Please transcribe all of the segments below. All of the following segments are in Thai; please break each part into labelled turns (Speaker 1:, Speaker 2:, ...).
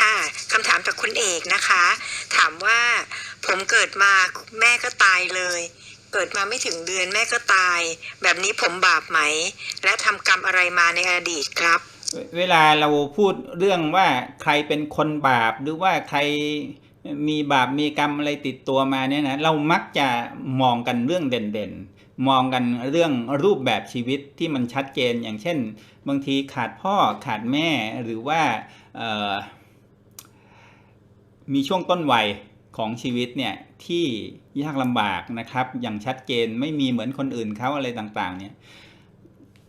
Speaker 1: ค่ะคำถามจากคุณเอกนะคะ ถามว่าผมเกิดมาแม่ก็ตายเลย เกิดมาไม่ถึงเดือนแม่ก็ตาย แบบนี้ผมบาปไหม และทำกรรมอะไรมาในอดีตครับ
Speaker 2: เวลาเราพูดเรื่องว่าใครเป็นคนบาปหรือว่าใครมีบาปมีกรรมอะไรติดตัวมาเนี่ยนะเรามักจะมองกันเรื่องเด่นๆ มองกันเรื่องรูปแบบชีวิตที่มันชัดเจนอย่างเช่น บางทีขาดพ่อขาดแม่หรือว่า มีช่วงต้นวัยของชีวิตเนี่ยที่ยากลำบากนะครับ อย่างชัดเจนไม่มีเหมือนคนอื่นเขาอะไรต่างๆ เนี่ย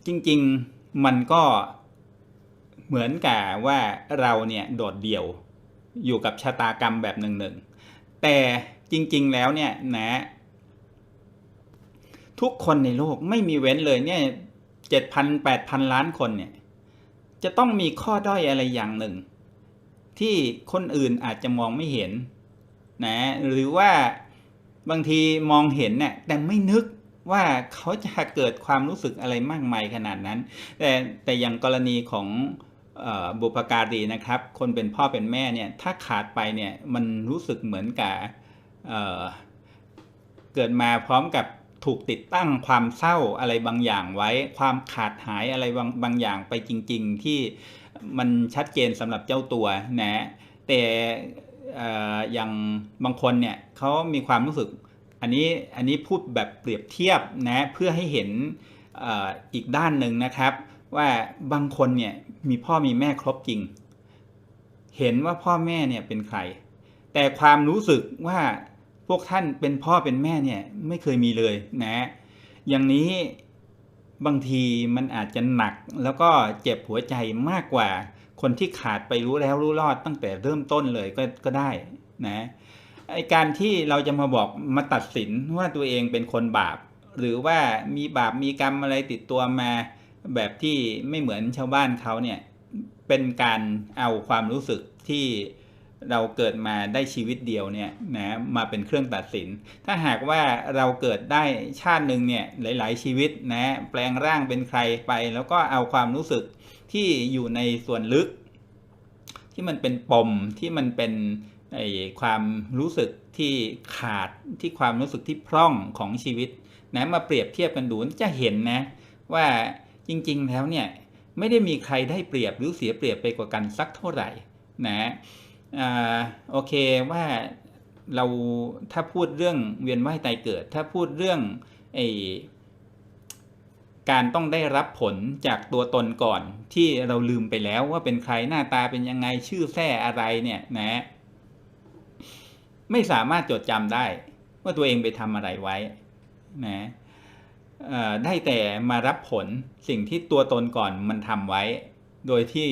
Speaker 2: จริงๆมันก็เหมือนกับว่าเราเนี่ยโดดเดี่ยวอยู่กับชะตากรรมแบบหนึ่งๆ แต่จริงๆแล้วเนี่ยนะ ทุกคนในโลกไม่มีเว้นเลยเนี่ยเจ็ดพันแปดพันล้านคนเนี่ย จะต้องมีข้อด้อยอะไรอย่างหนึ่ง ที่คนอื่นอาจจะมองไม่เห็นนะหรือว่าบางทีมองเห็นเนี่ยแต่ไม่นึกว่าเขาจะเกิดความรู้สึกอะไรมากมายขนาดนั้น แต่แต่อย่างกรณีของออบุพการีนะครับ คนเป็นพ่อเป็นแม่เนี่ยถ้าขาดไปเนี่ยมันรู้สึกเหมือนกับเเกิดมาพร้อมกับถูกติดตั้งความเศร้าอะไรบางอย่างไว้ ความขาดหายอะไรบางบางอย่างไปจริง ๆ ที่ มันชัดเจนสำหรับเจ้าตัวนะแต่ออย่างบางคนเนี่ยเขามีความรู้สึกอันนี้อันนี้พูดแบบเปรียบเทียบนะเพื่อให้เห็นออีกด้านหนึ่งนะครับ ว่าบางคนเนี่ยมีพ่อมีแม่ครบจริง เห็นว่าพ่อแม่เนี่ยเป็นใคร แต่ความรู้สึกว่าพวกท่านเป็นพ่อเป็นแม่เนี่ยไม่เคยมีเลยนะ อย่างนี้ บางทีมันอาจจะหนักแล้วก็เจ็บหัวใจมากกว่า คนที่ขาดไปรู้แล้วรู้รอดตั้งแต่เริ่มต้นเลยก็ก็ได้นะไอการที่เราจะมาบอกมาตัดสินว่าตัวเองเป็นคนบาป หรือว่ามีบาปมีกรรมอะไรติดตัวมาแบบที่ไม่เหมือนชาวบ้านเขาเนี่ยเป็นการเอาความรู้สึกที่ เราเกิดมาได้ชีวิตเดียวเนี่ยนะมาเป็นเครื่องตัดสิน ถ้าหากว่าเราเกิดได้ชาติหนึ่งเนี่ยหลาย ๆ ชีวิตนะแปลงร่างเป็นใครไป แล้วก็เอาความรู้สึกที่อยู่ในส่วนลึก ที่มันเป็นปมที่มันเป็นไอความรู้สึกที่ขาดที่ความรู้สึกที่พร่องของชีวิตนะมาเปรียบเทียบกันดูจะเห็นนะว่าจริง ๆ แล้วเนี่ยไม่ได้มีใครได้เปรียบหรือเสียเปรียบไปกว่ากันสักเท่าไหร่นะ อ่าโอเคว่าเราถ้าพูดเรื่องเวียนว่ายตายเกิด ถ้าพูดเรื่องไอการต้องได้รับผลจากตัวตนก่อนที่เราลืมไปแล้วว่าเป็นใครหน้าตาเป็นยังไงชื่อแท้อะไรเนี่ยนะไม่สามารถจดจำได้ ว่าตัวเองไปทำอะไรไว้นะอ่อได้แต่มารับผลสิ่งที่ตัวตนก่อนมันทำไว้ โดยที่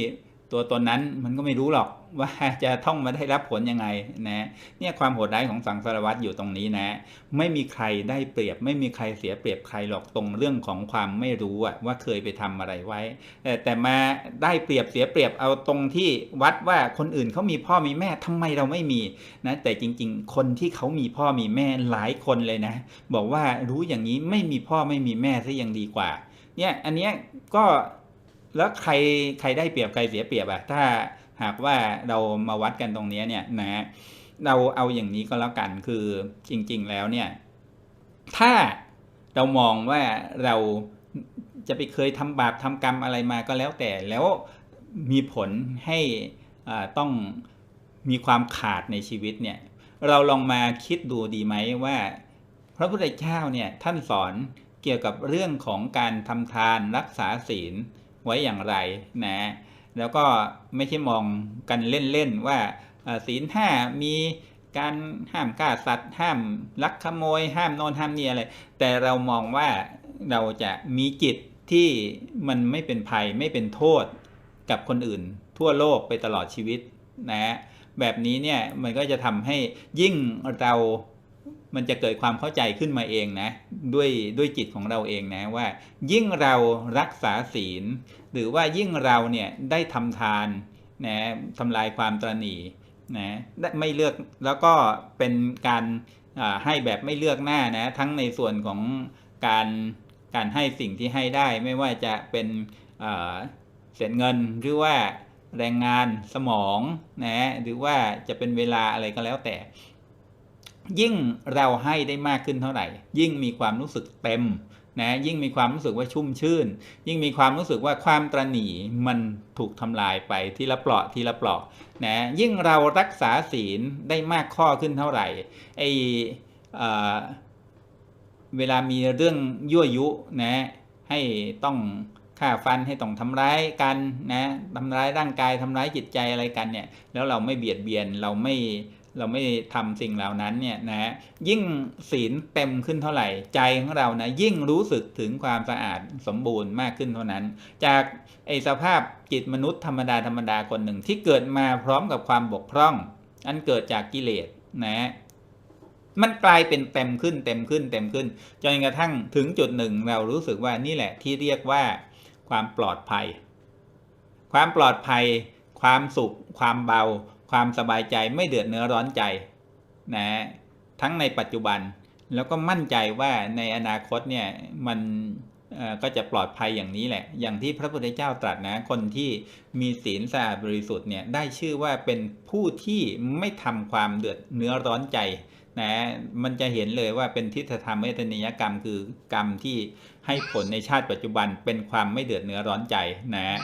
Speaker 2: ตัวตนนั้นมันก็ไม่รู้หรอกว่าจะต้องมาได้รับผลยังไงนะเนี่ยความโหดร้ายของสังสารวัตรอยู่ตรงนี้นะ ไม่มีใครได้เปรียบ ไม่มีใครเสียเปรียบใครหรอกตรงเรื่องของความไม่รู้ว่าเคยไปทำอะไรไว้แต่แต่มาได้เปรียบเสียเปรียบเอาตรงที่วัดว่าคนอื่นเขามีพ่อมีแม่ทำไมเราไม่มีนะแต่จริง ๆ คนที่เขามีพ่อมีแม่หลายคนเลยนะ บอกว่ารู้อย่างนี้ไม่มีพ่อไม่มีแม่ซะยังดีกว่าเนี่ยอันเนี้ยก็ แล้วใครใครได้เปรียบใครเสียเปรียบอะถ้าหากว่าเรามาวัดกันตรงนี้เนี่ยนะเราเอาอย่างนี้ก็แล้วกันคือจริง ๆ แล้วเนี่ย ถ้าเรามองว่าเราจะไปเคยทำบาปทำกรรมอะไรมาก็แล้วแต่แล้วมีผลให้อ่าต้องมีความขาดในชีวิตเนี่ย เราลองมาคิดดูดีไหมว่า พระพุทธเจ้าเนี่ยท่านสอนเกี่ยวกับเรื่องของการทำทานรักษาศีล ไว้อย่างไรนะแล้วก็ไม่ใช่มองกันเล่นๆว่าศีลห้ามีการห้ามฆ่าสัตว์ห้ามลักขโมย ห้ามโนนห้ามนี่อะไร แต่เรามองว่าเราจะมีจิตที่มันไม่เป็นภัยไม่เป็นโทษกับคนอื่น ทั่วโลกไปตลอดชีวิตนะแบบนี้เนี่ยมันก็จะทำให้ยิ่งเรา มันจะเกิดความเข้าใจขึ้นมาเองนะ ด้วยด้วยจิตของเราเองนะว่า ยิ่งเรารักษาศีล หรือว่ายิ่งเราเนี่ยได้ทำทานนะทำลายความตรณีนะไม่เลือกแล้วก็เป็นการให้แบบไม่เลือกหน้านะทั้งในส่วนของการการให้สิ่งที่ให้ได้ ไม่ว่าจะเป็นเศษเงินหรือว่าแรงงานสมองนะหรือว่าจะเป็นเวลาอะไรก็แล้วแต่ ยิ่งเราให้ได้มากขึ้นเท่าไหร่ ยิ่งมีความรู้สึกเต็มนะยิ่งมีความรู้สึกว่าชุ่มชื่น ยิ่งมีความรู้สึกว่าความตระหนี่มันถูกทำลายไปทีละเปลาะทีละเปลาะนะยิ่งเรารักษาศีลได้มากข้อขึ้นเท่าไหร่ไอเอ่อเวลามีเรื่องยั่วยุนะให้ต้องฆ่าฟันให้ต้องทำร้ายกันนะทำร้ายร่างกายทำร้ายจิตใจอะไรกันเนี่ยแล้วเราไม่เบียดเบียนเราไม่ เราไม่ทำสิ่งเหล่านั้นเนี่ยนะยิ่งศีลเต็มขึ้นเท่าไหร่ ใจของเรานะยิ่งรู้สึกถึงความสะอาดสมบูรณ์มากขึ้นเท่านั้น จากไอสภาพจิตมนุษย์ธรรมดาธรรมดาคนหนึ่งที่เกิดมาพร้อมกับความบกพร่อง อันเกิดจากกิเลสนะมันกลายเป็นเต็มขึ้นเต็มขึ้นเต็มขึ้นจนกระทั่งถึงจุดหนึ่งเรารู้สึกว่านี่แหละที่เรียกว่าความปลอดภัย ความปลอดภัย ความสุข ความเบา ความสบายใจไม่เดือดเนื้อร้อนใจนะทั้งในปัจจุบันแล้วก็มั่นใจว่าในอนาคตเนี่ยมันก็จะปลอดภัยอย่างนี้แหละ อย่างที่พระพุทธเจ้าตรัสนะ คนที่มีศีลสะอาดบริสุทธิ์เนี่ยได้ชื่อว่าเป็นผู้ที่ไม่ทำความเดือดเนื้อร้อนใจนะ มันจะเห็นเลยว่าเป็นทิฏฐธรรมเวทนิยกรรม คือกรรมที่ให้ผลในชาติปัจจุบันเป็นความไม่เดือดเนื้อร้อนใจนะ